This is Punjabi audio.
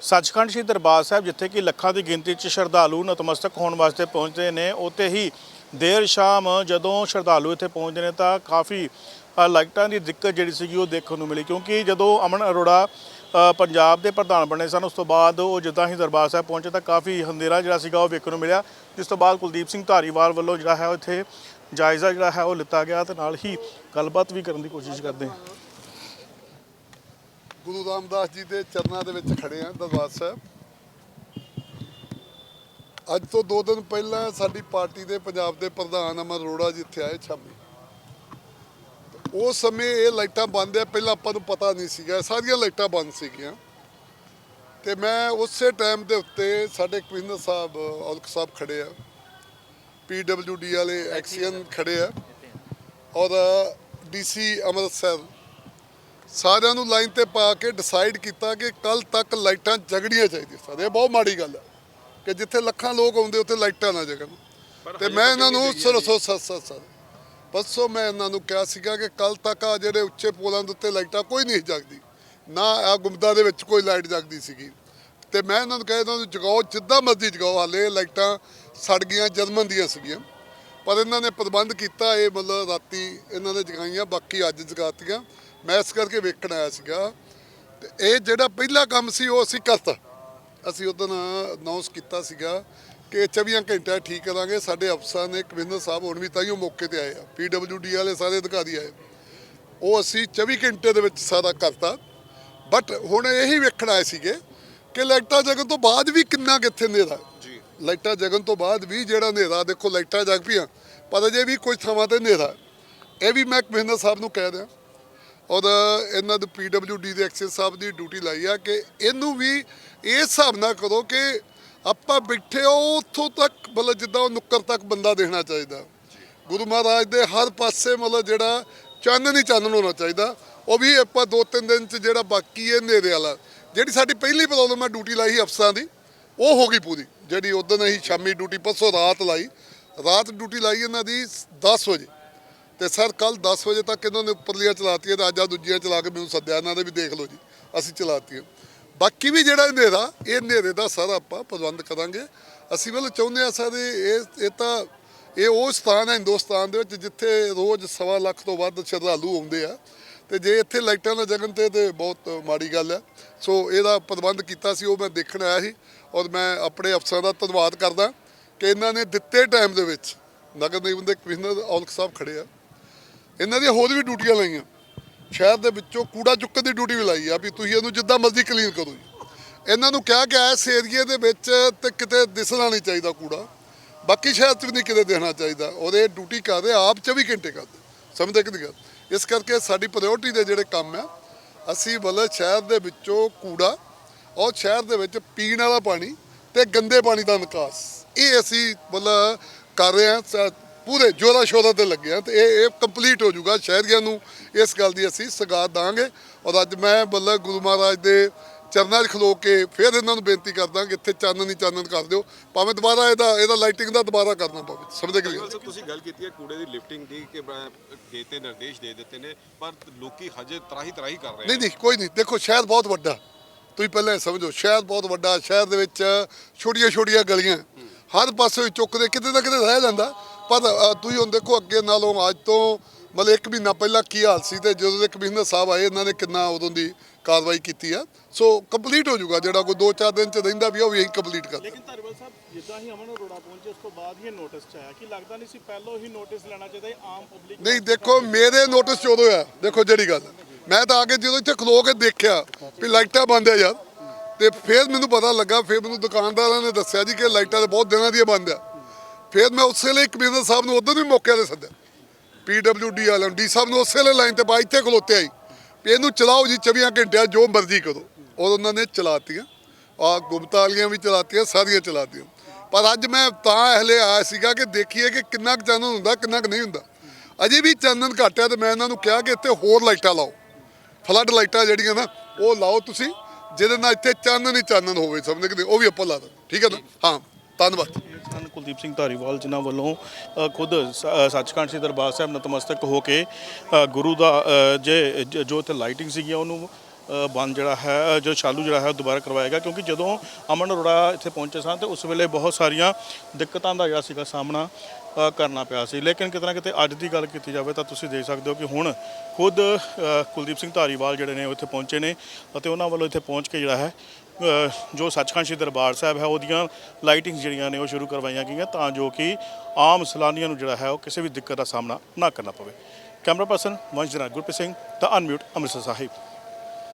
ਸੱਚਖੰਡ ਸ੍ਰੀ ਦਰਬਾਰ ਸਾਹਿਬ, ਜਿੱਥੇ ਕਿ ਲੱਖਾਂ ਦੀ ਗਿਣਤੀ 'ਚ ਸ਼ਰਧਾਲੂ ਨਤਮਸਤਕ ਹੋਣ ਵਾਸਤੇ ਪਹੁੰਚਦੇ ਨੇ, ਉੱਥੇ ਹੀ ਦੇਰ ਸ਼ਾਮ ਜਦੋਂ ਸ਼ਰਧਾਲੂ ਇੱਥੇ ਪਹੁੰਚਦੇ ਨੇ ਤਾਂ ਕਾਫੀ ਲਾਈਟਾਂ ਦੀ ਦਿੱਕਤ ਜਿਹੜੀ ਸੀਗੀ ਉਹ ਦੇਖਣ ਨੂੰ ਮਿਲੀ, ਕਿਉਂਕਿ ਜਦੋਂ ਅਮਨ ਅਰੋੜਾ ਪੰਜਾਬ ਦੇ ਪ੍ਰਧਾਨ ਬਣੇ ਸਨ, ਉਸ ਤੋਂ ਬਾਅਦ ਉਹ ਜਿੱਦਾਂ ਹੀ ਦਰਬਾਰ ਸਾਹਿਬ ਪਹੁੰਚੇ ਤਾਂ ਕਾਫੀ ਹਨੇਰਾ ਜਿਹੜਾ ਸੀਗਾ ਉਹ ਵੇਖਣ ਨੂੰ ਮਿਲਿਆ, ਜਿਸ ਤੋਂ ਬਾਅਦ ਕੁਲਦੀਪ ਸਿੰਘ ਧਾਰੀਵਾਲ ਵੱਲੋਂ ਜਿਹੜਾ ਹੈ ਇੱਥੇ ਜਾਇਜ਼ਾ ਜਿਹੜਾ ਹੈ ਉਹ ਲਿੱਤਾ ਗਿਆ ਤੇ ਨਾਲ ਹੀ ਗੱਲਬਾਤ ਵੀ ਕਰਨ ਦੀ ਕੋਸ਼ਿਸ਼ ਕਰਦੇ ਹਾਂ। ਗੁਰੂ ਰਾਮਦਾਸ ਜੀ ਦੇ ਚਰਨਾਂ ਦੇ ਵਿੱਚ ਖੜੇ ਆ ਦਰਬਾਰ ਸਾਹਿਬ। ਅੱਜ ਤੋਂ 2 ਦਿਨ ਪਹਿਲਾਂ ਸਾਡੀ ਪਾਰਟੀ ਦੇ ਪੰਜਾਬ ਦੇ ਪ੍ਰਧਾਨ ਅਮਰ ਅਰੋੜਾ ਜੀ ਇੱਥੇ ਆਏ ਸ਼ਾਮੀ। ਉਸ ਸਮੇਂ ਇਹ ਲਾਈਟਾਂ ਬੰਦ ਆ ਪਹਿਲਾਂ ਆਪਾਂ ਨੂੰ ਪਤਾ ਨਹੀਂ ਸੀਗਾ। ਸਾਰੀਆਂ ਲਾਈਟਾਂ ਬੰਦ ਸੀਗੀਆਂ। ਤੇ ਮੈਂ ਉਸੇ ਟਾਈਮ ਦੇ ਉੱਤੇ ਸਾਡੇ ਕਵਿੰਦਰ ਸਾਹਿਬ ਔਲਖ ਸਾਹਿਬ ਖੜੇ ਆ। ਪੀਡਬਲਯੂਡੀ ਵਾਲੇ ਐਕਸੀਅਨ ਖੜੇ ਆ। ਔਰ ਡੀਸੀ ਅੰਮ੍ਰਿਤਸਰ ਸਾਰਿਆਂ ਨੂੰ ਲਾਈਨ ਤੇ ਪਾ ਕੇ ਡਿਸਾਈਡ ਕੀਤਾ ਕਿ ਕੱਲ ਤੱਕ ਲਾਈਟਾਂ ਜਗਣੀਆਂ ਚਾਹੀਦੀਆਂ ਸਾਰੇ ਇਹ ਬਹੁਤ ਮਾੜੀ ਗੱਲ ਹੈ ਕਿ ਜਿੱਥੇ ਲੱਖਾਂ ਲੋਕ ਆਉਂਦੇ ਉੱਥੇ ਲਾਈਟਾਂ ਨਾ ਜਗਣ। ਤੇ ਮੈਂ ਇਹਨਾਂ ਨੂੰ ਸਰਸੋ ਸੱਤ ਸੱਤ ਸੱਤ ਪਰਸੋਂ ਮੈਂ ਇਹਨਾਂ ਨੂੰ ਕਿਹਾ ਸੀਗਾ ਕਿ ਕੱਲ ਤੱਕ ਆ ਜਿਹੜੇ ਉੱਚੇ ਪੋਲਾਂ ਦੇ ਉੱਤੇ ਲਾਈਟਾਂ ਕੋਈ ਨਹੀਂ ਜਗਦੀ। ਨਾ ਆ ਗੁੰਮਦਾ ਦੇ ਵਿੱਚ ਕੋਈ ਲਾਈਟ ਜਗਦੀ ਸੀਗੀ। ਤੇ ਮੈਂ ਇਹਨਾਂ ਨੂੰ ਕਿਹਾ ਨੂੰ ਜਗਾਓ ਜਿੱਦਾਂ ਮਰਜ਼ੀ ਜਗਾਓ। ਹਾਲੇ ਲਾਈਟਾਂ ਸੜ ਗਈਆਂ ਜਰਮਨ ਦੀਆਂ ਸੀਗੀਆਂ। ਪਰ ਇਹਨਾਂ ਨੇ ਪ੍ਰਬੰਧ ਕੀਤਾ ਇਹ ਮਤਲਬ ਰਾਤੀ ਇਹਨਾਂ ਨੇ ਜਗਾਈਆਂ ਬਾਕੀ ਅੱਜ ਜਗਾਤੀਆਂ। ਮੈਂ ਇਸ ਕਰਕੇ ਵੇਖਣ ਆਇਆ ਸੀਗਾ ਤੇ ਇਹ ਜਿਹੜਾ ਪਹਿਲਾ ਕੰਮ ਸੀ ਉਹ ਅਸੀਂ ਕਰਤਾ। ਅਸੀਂ ਉਦੋਂ ਅਨਾਉਂਸ ਕੀਤਾ ਸੀਗਾ ਕਿ 24 ਘੰਟੇ ਠੀਕ ਕਰਾਂਗੇ। ਸਾਡੇ ਅਫਸਰ ਨੇ ਕਵਿੰਦਰ ਸਾਹਿਬ ਹੁਣ ਵੀ ਤਾਈਓ ਮੌਕੇ ਤੇ ਆਏ ਆ। ਪੀਡਬਲਯੂਡੀ ਵਾਲੇ ਸਾਰੇ ਅਧਿਕਾਰੀ ਆਏ। ਉਹ ਅਸੀਂ 24 ਘੰਟੇ ਦੇ ਵਿੱਚ ਸਾਰਾ ਕਰਤਾ। ਬਟ ਹੁਣ ਇਹੀ ਵੇਖਣ ਆਏ ਸੀਗੇ ਕਿ ਲਾਈਟਾਂ ਜਗਣ ਤੋਂ ਬਾਅਦ ਵੀ ਕਿੰਨਾ ਕਿੱਥੇ ਹਨੇਰਾ। ਜੀ। ਲਾਈਟਾਂ ਜਗਣ ਤੋਂ ਬਾਅਦ ਵੀ ਜਿਹੜਾ ਹਨੇਰਾ ਦੇਖੋ ਲਾਈਟਾਂ ਜਗ ਪਈਆਂ ਪਰ ਅਜੇ ਵੀ ਕੁਝ ਥਾਵਾਂ ਤੇ ਹਨੇਰਾ। ਇਹ ਵੀ ਮੈਂ ਕਮਿਸ਼ਨਰ ਸਾਹਿਬ ਨੂੰ ਕਹਿ ਦਿਆਂ ਔਰ ਇਹਨਾਂ ਦੇ ਪੀਡਬਲਯੂਡੀ ਦੇ ਐਕਸੈਸ ਸਾਹਿਬ ਦੀ ਡਿਊਟੀ ਲਾਈ ਆ ਕਿ ਇਹਨੂੰ ਵੀ ਇਸ ਹਿਸਾਬ ਨਾਲ ਕਰੋ ਕਿ ਆਪਾਂ ਬੈਠੇ ਹੋ, ਉੱਥੋਂ ਤੱਕ ਮਤਲਬ ਜਿੱਦਾਂ ਉਹ ਨੁੱਕਰ ਤੱਕ ਬੰਦਾ ਦੇਣਾ ਚਾਹੀਦਾ। ਗੁਰੂ ਮਹਾਰਾਜ ਦੇ ਹਰ ਪਾਸੇ ਮਤਲਬ ਜਿਹੜਾ ਚਾਨਣ ਹੀ ਚਾਨਣ ਹੋਣਾ ਚਾਹੀਦਾ। ਉਹ ਵੀ ਆਪਾਂ ਦੋ ਤਿੰਨ ਦਿਨ ਚ ਜਿਹੜਾ ਬਾਕੀ ਹੈ ਹਨੇਰੇ ਵਾਲਾ। ਜਿਹੜੀ ਸਾਡੀ ਪਹਿਲੀ ਪ੍ਰੋਬਲਮ ਹੈ ਡਿਊਟੀ ਲਾਈ ਸੀ ਅਫਸਰਾਂ ਦੀ, ਉਹ ਹੋ ਗਈ ਪੂਰੀ। ਜਿਹੜੀ ਉਦੋਂ ਅਸੀਂ ਸ਼ਾਮੀ ਡਿਊਟੀ ਪਰਸੋਂ ਰਾਤ ਲਾਈ। ਰਾਤ ਡਿਊਟੀ ਲਾਈ ਇਹਨਾਂ ਦੀ 10 ਵਜੇ। ਤੇ ਸਰ ਕੱਲ 10 ਵਜੇ ਤੱਕ ਇਹਨਾਂ ਨੇ ਉੱਪਰਲੀਆਂ ਚਲਾਤੀਆਂ ਤੇ ਅੱਜ ਆ ਦੂਜੀਆਂ ਚਲਾ ਕੇ ਮੈਨੂੰ ਸੱਦਿਆ, ਇਹਨਾਂ ਦੇ ਵੀ ਦੇਖ ਲਓ ਜੀ, ਅਸੀਂ ਚਲਾਤੀਆਂ। ਬਾਕੀ ਵੀ ਜਿਹੜਾ ਹਨੇਰਾ, ਇਹ ਹਨੇਰੇ ਦਾ ਸਾਰਾ ਆਪਾਂ ਪ੍ਰਬੰਧ ਕਰਾਂਗੇ। ਅਸੀਂ ਵੱਲ ਚਾਹੁੰਦੇ ਆ ਸਰ, ਇਹ ਇਹ ਤਾਂ, ਇਹ ਉਹ ਸਥਾਨ ਹੈ ਹਿੰਦੁਸਤਾਨ ਦੇ ਵਿੱਚ ਜਿੱਥੇ ਰੋਜ਼ ਸਵਾ ਲੱਖ ਤੋਂ ਵੱਧ ਸ਼ਰਧਾਲੂ ਆਉਂਦੇ ਆ। ਤੇ ਜੇ ਇੱਥੇ ਲਾਈਟਾਂ ਨਾ ਜਗਣ ਤੇ ਤੇ ਬਹੁਤ ਮਾੜੀ ਗੱਲ ਹੈ ਸੋ ਇਹਦਾ ਪ੍ਰਬੰਧ ਕੀਤਾ ਸੀ, ਉਹ ਮੈਂ ਦੇਖਣ ਆਇਆ ਸੀ ਔਰ ਮੈਂ ਆਪਣੇ ਅਫਸਰਾਂ ਦਾ ਧੰਨਵਾਦ ਕਰਦਾ ਕਿ ਇਹਨਾਂ ਨੇ ਦਿੱਤੇ ਟਾਈਮ ਦੇ ਵਿੱਚ, ਨਗਰ ਨਿਗਮ ਦੇ ਕਮਿਸ਼ਨਰ ਔਲਖ ਸਾਹਿਬ ਖੜੇ ਆ। ਇਹਨਾਂ ਦੀਆਂ ਹੋਰ ਵੀ ਡਿਊਟੀਆਂ ਲਾਈਆਂ। ਸ਼ਹਿਰ ਦੇ ਵਿੱਚੋਂ ਕੂੜਾ ਚੁੱਕਣ ਦੀ ਡਿਊਟੀ ਵੀ ਲਾਈ ਆ ਵੀ ਤੁਸੀਂ ਇਹਨੂੰ ਜਿੱਦਾਂ ਮਰਜ਼ੀ ਕਲੀਨ ਕਰੋ ਜੀ। ਇਹਨਾਂ ਨੂੰ ਕਿਹਾ ਗਿਆ ਇਸ ਏਰੀਏ ਦੇ ਵਿੱਚ ਤੇ ਕਿਤੇ ਦਿਸਣਾ ਨਹੀਂ ਚਾਹੀਦਾ ਕੂੜਾ। ਬਾਕੀ ਸ਼ਹਿਰ 'ਚ ਵੀ ਨਹੀਂ ਕਿਤੇ ਦੇਖਣਾ ਚਾਹੀਦਾ। ਔਰ ਇਹ ਡਿਊਟੀ ਰਹੇ ਆਪ 24 ਘੰਟੇ ਕਰਦੇ। ਸਮਝਦੇ ਕਿ ਨਹੀਂ ਗੱਲ ਇਸ ਕਰਕੇ ਸਾਡੀ ਪ੍ਰਾਇੋਰਟੀ ਦੇ ਜਿਹੜੇ ਕੰਮ ਆ, ਅਸੀਂ ਮਤਲਬ ਸ਼ਹਿਰ ਦੇ ਵਿੱਚੋਂ ਕੂੜਾ ਔਰ ਸ਼ਹਿਰ ਦੇ ਵਿੱਚ ਪੀਣ ਵਾਲਾ ਪਾਣੀ ਤੇ ਗੰਦੇ ਪਾਣੀ ਦਾ ਨਿਕਾਸ। ਇਹ ਅਸੀਂ ਮਤਲਬ ਕਰ ਰਹੇ ਹਾਂ ਪੂਰੇ ਜੋਰਾ ਸ਼ੋਰਾ ਤੇ ਲੱਗੇ ਹਾਂ ਤੇ ਇਹ ਇਹ ਕੰਪਲੀਟ ਹੋ ਜਾਊਗਾ ਸ਼ਹਿਰੀਆਂ ਨੂੰ। ਇਸ ਗੱਲ ਦੀ ਅਸੀਂ ਸਗਾਤ ਦਾਂਗੇ ਔਰ ਅੱਜ ਮੈਂ ਮਤਲਬ ਗੁਰੂ ਮਹਾਰਾਜ ਦੇ ਚਰਨਾਂ 'ਚ ਖਲੋ ਕੇ ਫਿਰ ਇਹਨਾਂ ਨੂੰ ਬੇਨਤੀ ਕਰਦਾ ਕਿ ਇੱਥੇ ਚਾਨਣ ਹੀ ਚਾਨਣ ਕਰ ਦਿਓ। ਭਾਵੇਂ ਦੁਬਾਰਾ ਇਹਦਾ ਇਹਦਾ ਲਾਈਟਿੰਗ ਦਾ ਦੁਬਾਰਾ ਕਰਨਾ ਪਵੇ। ਸਮਝਦੇ ਕਿ ਤੁਸੀਂ ਗੱਲ ਕੀਤੀ ਹੈ ਕੂੜੇ ਦੀ ਲਿਫਟਿੰਗ ਦੀ ਕਿ ਦੇਤੇ ਨਿਰਦੇਸ਼ ਦੇ ਦਿੱਤੇ ਨੇ ਪਰ ਲੋਕੀ ਹਜੇ ਤਰਾਹੀ ਤਰਾਹੀ ਕਰ ਰਹੇ ਨਹੀਂ ਨਹੀਂ ਕੋਈ ਨਹੀਂ। ਦੇਖੋ ਸ਼ਹਿਰ ਬਹੁਤ ਵੱਡਾ। ਤੁਸੀਂ ਪਹਿਲਾਂ ਸਮਝੋ ਸ਼ਹਿਰ ਬਹੁਤ ਵੱਡਾ। ਸ਼ਹਿਰ ਦੇ ਵਿੱਚ ਛੋਟੀਆਂ ਛੋਟੀਆਂ ਗਲੀਆਂ। ਹਰ ਪਾਸੇ ਚੁੱਕਦੇ ਕਿਤੇ ਨਾ ਕਿਤੇ ਰਹਿ ਜਾਂਦਾ। ਪਰ ਤੁਸੀਂ ਹੁਣ ਦੇਖੋ ਅੱਗੇ ਨਾਲੋਂ ਅੱਜ ਤੋਂ ਮਤਲਬ ਇੱਕ ਮਹੀਨਾ ਪਹਿਲਾਂ ਕੀ ਹਾਲ ਸੀ ਤੇ ਜਦੋਂ ਦੇ ਕਮਿਸ਼ਨਰ ਸਾਹਿਬ ਆਏ ਇਹਨਾਂ ਨੇ ਕਿੰਨਾ ਉਦੋਂ ਦੀ ਕਾਰਵਾਈ ਕੀਤੀ ਆ। ਸੋ ਕੰਪਲੀਟ ਹੋ ਜਾਊਗਾ ਜਿਹੜਾ ਕੋਈ 2-4 ਦਿਨ ਚ ਰਹਿੰਦਾ ਵੀ ਉਹ ਵੀ ਅਸੀਂ ਕੰਪਲੀਟ ਕਰ ਲੇਕਿਨ ਧਾਰੀਵਾਲ ਸਾਹਿਬ ਜਿੱਦਾਂ ਹੀ ਅਮਨ ਅਰੋੜਾ ਪਹੁੰਚੇ ਉਸ ਤੋਂ ਬਾਅਦ ਹੀ ਨੋਟਿਸ ਚ ਆਇਆ ਕਿ ਲੱਗਦਾ ਨਹੀਂ ਸੀ ਪਹਿਲਾਂ ਹੀ ਨੋਟਿਸ ਲੈਣਾ ਚਾਹੀਦਾ ਆਮ ਪਬਲਿਕ ਨਹੀਂ ਦੇਖੋ ਮੇਰੇ ਨੋਟਿਸ ਚ ਉਦੋਂ ਆ ਦੇਖੋ ਜਿਹੜੀ ਗੱਲ। ਮੈਂ ਤਾਂ ਆ ਕੇ ਜਦੋਂ ਇੱਥੇ ਖਲੋ ਕੇ ਦੇਖਿਆ ਵੀ ਲਾਈਟਾਂ ਬੰਦ ਆ ਯਾਰ ਤੇ ਫਿਰ ਮੈਨੂੰ ਪਤਾ ਲੱਗਾ ਫਿਰ ਮੈਨੂੰ ਦੁਕਾਨਦਾਰਾਂ ਨੇ ਦੱਸਿਆ ਜੀ ਕਿ ਲਾਈਟਾਂ ਤਾਂ ਬਹੁਤ ਦਿਨਾਂ ਦੀਆਂ ਬੰਦ ਆ। ਫਿਰ ਮੈਂ ਉਸੇ ਲਈ ਕਮਿਸ਼ਨਰ ਸਾਹਿਬ ਨੂੰ ਉਦੋਂ ਵੀ ਮੌਕੇ ਤੇ ਸੱਦਿਆ। ਪੀਡਬਲਯੂਡੀ ਵਾਲਿਆਂ ਨੂੰ ਡੀ ਸਾਹਿਬ ਨੂੰ ਉਸੇ ਲਈ ਲਾਈਨ ਤੇ ਬਾ ਇੱਥੇ ਖਲੋਤੇ ਆਈ ਵੀ ਇਹਨੂੰ ਚਲਾਓ ਜੀ 24 ਘੰਟਿਆਂ ਜੋ ਮਰਜ਼ੀ ਕਰੋ। ਔਰ ਉਹਨਾਂ ਨੇ ਚਲਾਤੀਆਂ। ਆ ਗੁਪਤਾ ਵਾਲੀਆਂ ਵੀ ਚਲਾਤੀਆਂ, ਸਾਰੀਆਂ ਚਲਾਤੀਆਂ। ਪਰ ਅੱਜ ਮੈਂ ਤਾਂ ਹਲੇ ਆਇਆ ਸੀਗਾ ਕਿ ਦੇਖੀਏ ਕਿ ਕਿੰਨਾ ਕੁ ਚਾਨਣ ਹੁੰਦਾ, ਕਿੰਨਾ ਕੁ ਨਹੀਂ ਹੁੰਦਾ। ਅਜੇ ਵੀ ਚਾਨਣ ਘੱਟ ਹੈ ਤੇ ਮੈਂ ਇਹਨਾਂ ਨੂੰ ਕਿਹਾ ਕਿ ਇੱਥੇ ਹੋਰ ਲਾਈਟਾਂ ਲਾਓ। ਫਲੱਡ ਲਾਈਟਾਂ ਜਿਹੜੀਆਂ ਨਾ, ਉਹ ਲਾਓ ਤੁਸੀਂ, ਜਿਹਦੇ ਨਾਲ ਇੱਥੇ ਚਾਨਣ ਹੀ ਚਾਨਣ ਹੋਵੇ, ਸਮਝ ਕੇ ਉਹ ਵੀ ਆਪਾਂ ਲਾ ਦਾਂ ਠੀਕ ਹੈ ਨਾ? ਹਾਂ, ਧੰਨਵਾਦ। ਸਨ ਕੁਲਦੀਪ ਸਿੰਘ ਧਾਰੀਵਾਲ ਜਿਨ੍ਹਾਂ ਵੱਲੋਂ ਅ, ਖੁਦ ਸ- ਅ, ਸੱਚਖੰਡ ਸ੍ਰੀ ਦਰਬਾਰ ਸਾਹਿਬ ਨਤਮਸਤਕ ਹੋ ਕੇ ਅ, ਗੁਰੂ ਦਾ ਅ, ਜੇ ਜ- ਜੋ ਇੱਥੇ ਲਾਈਟਿੰਗ ਸੀਗੀ ਉਹਨੂੰ ਅ, ਬੰਦ ਜਿਹੜਾ ਹੈ ਅ, ਜੋ ਚਾਲੂ ਜਿਹੜਾ ਹੈ ਉਹ ਦੁਬਾਰਾ ਕਰਵਾਇਆ ਗਿਆ ਕਿਉਂਕਿ ਜਦੋਂ ਅਮਨ ਅਰੋੜਾ ਇੱਥੇ ਪਹੁੰਚੇ ਸਨ ਤੇ ਉਸ ਵੇਲੇ ਬਹੁਤ ਸਾਰੀਆਂ ਦਿੱਕਤਾਂ ਦਾ ਜਿਹੜਾ ਸੀਗਾ ਸਾਹਮਣਾ ਅ, ਕਰਨਾ ਪਿਆ ਸੀ। ਲੇਕਿਨ ਕਿਤੇ ਨਾ ਕਿਤੇ ਅੱਜ ਦੀ ਗੱਲ ਕੀਤੀ ਜਾਵੇ ਤਾਂ ਤੁਸੀਂ ਦੇਖ ਸਕਦੇ ਹੋ ਕਿ ਹੁਣ ਖੁਦ ਅ, ਕੁਲਦੀਪ ਸਿੰਘ ਧਾਰੀਵਾਲ ਜਿਹੜੇ ਨੇ ਉਹ ਇੱਥੇ ਪਹੁੰਚੇ ਨੇ ਅਤੇ ਉਹਨਾਂ ਵੱਲੋਂ ਇੱਥੇ ਪਹੁੰਚ ਕੇ ਜਿਹੜਾ ਹੈ ਜੋ ਸੱਚਖੰਡ ਸ਼੍ਰੀ ਦਰਬਾਰ ਸਾਹਿਬ ਹੈ, ਉਹਦੀਆਂ ਲਾਈਟਿੰਗਸ ਜਿਹੜੀਆਂ ਨੇ, ਉਹ ਸ਼ੁਰੂ ਕਰਵਾਈਆਂ ਗਈਆਂ ਤਾਂ ਜੋ ਕਿ ਆਮ ਸੈਲਾਨੀਆਂ ਨੂੰ ਜਿਹੜਾ ਹੈ, ਉਹ ਕਿਸੇ ਵੀ ਦਿੱਕਤ ਦਾ ਸਾਹਮਣਾ ਨਾ ਕਰਨਾ ਪਵੇ। ਕੈਮਰਾ ਪਰਸਨ ਵੰਸ਼ ਜਨਾ ਗੁਰਪ੍ਰੀਤ ਸਿੰਘ, ਦਾ ਅਨਮਿਊਟ ਅੰਮ੍ਰਿਤਸਰ ਸਾਹਿਬ।